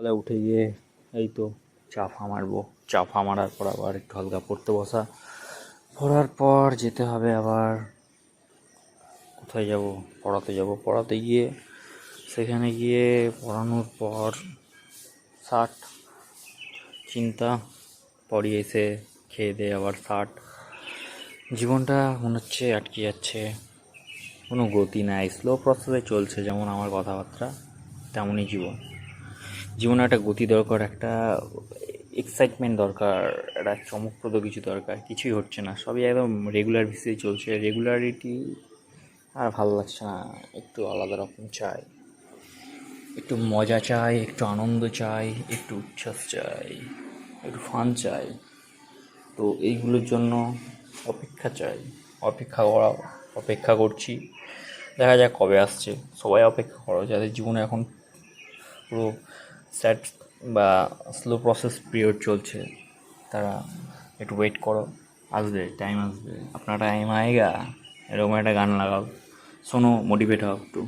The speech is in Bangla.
সকালে উঠে গিয়ে এই তো চাফা মারবো। চাফা মারার পর আবার একটু হালকা পড়তে বসা। পড়ার পর যেতে হবে আবার কোথায় যাব, পড়াতে যাব। পড়াতে গিয়ে সেখানে গিয়ে পড়ানোর পর ষাট চিন্তা, পড়িয়ে এসে খেয়ে দিয়ে আবার ষাট জীবনটা মনে হচ্ছে আটকে যাচ্ছে। কোনো গতি নাই। স্লো প্রসেসে চলছে যেমন আমার কথাবার্তা, তেমনই জীবন। জীবনে একটা গতি দরকার, একটা এক্সাইটমেন্ট দরকার, একটা চমকপ্রদ কিছু দরকার, কিছুই হচ্ছে না। সবই একদম রেগুলার ভিসেই চলছে। রেগুলারিটি আর ভালো লাগছে না। একটু আলাদা রকম চাই। একটু মজা চাই, একটু আনন্দ চাই, একটু উচ্ছ্বাস চাই, একটু ফান চাই। তো এইগুলোর জন্য অপেক্ষা চাই। অপেক্ষা করা, অপেক্ষা করছি। দেখা যাক কবে আসছে। সবাই অপেক্ষা করো। যাদের জীবনে এখন পুরো স্যাড বা স্লো প্রসেস পিরিয়ড চলছে, তারা একটু ওয়েট করো, আসবে টাইম আসবে। আপনার টাইম আয়েগা এরকম একটা গান লাগাও, শোনো মোটিভেট হও একটু।